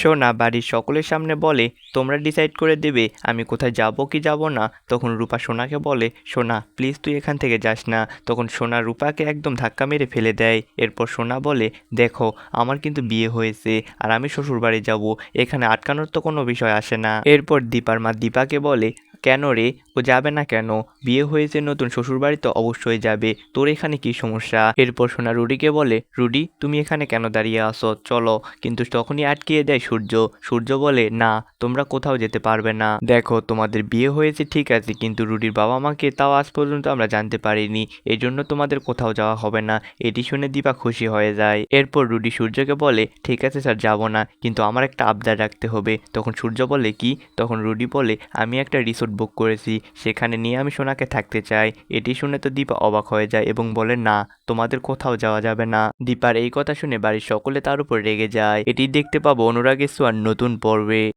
সোনা বাড়ির সকলের সামনে বলে, তোমরা ডিসাইড করে দেবে, আমি কোথায় যাব কি যাব না। তখন রূপা সোনাকে বলে, সোনা প্লিজ তুই এখান থেকে যাস না। তখন সোনা রূপাকে একদম ধাক্কা মেরে ফেলে দেয়। এরপর সোনা বলে, দেখো, আমার কিন্তু বিয়ে হয়েছে, আর আমি শ্বশুর বাড়ি যাব, এখানে আটকানোর তো কোনো বিষয় আসে না। এরপর দীপার মা দীপাকে বলে, কেন রে? ও যাবে না কেন? বিয়ে হয়েছে নতুন শ্বশুর বাড়ি তো অবশ্যই যাবে। তোর এখানে কি সমস্যা? এরপর সোনা রুডিকে বলে, রুডি, তুমি এখানে কেন দাঁড়িয়ে আসো চলো। কিন্তু তখনই আটকিয়ে দেয় সূর্য। সূর্য বলে, না, তোমরা কোথাও যেতে পারবে না। দেখো, তোমাদের বিয়ে হয়েছে, ঠিক আছে, কিন্তু রুডির বাবা মাকে তাও আজ পর্যন্ত আমরা জানতে পারিনি। এই জন্য তোমাদের কোথাও যাওয়া হবে না। এটি শুনে দীপা খুশি হয়ে যায়। এরপর রুডি সূর্যকে বলে, ঠিক আছে, স্যার, যাব না, কিন্তু আমার একটা আবদার রাখতে হবে। তখন সূর্য বলে, কি? তখন রুডি বলে, আমি একটা রিসোর্ট বুক করেছি। সেখানে নিয়ে আমি সোনাকে থাকতে চাই। এটি শুনে তো দীপা অবাক হয়ে যায় এবং বলে, না, তোমাদের কোথাও যাওয়া যাবে না। দীপার এই কথা শুনে বাড়ির সকলে তার উপর রেগে যায়। এটি দেখতে পাবো অনুরাগের সোয়ার নতুন পর্বে।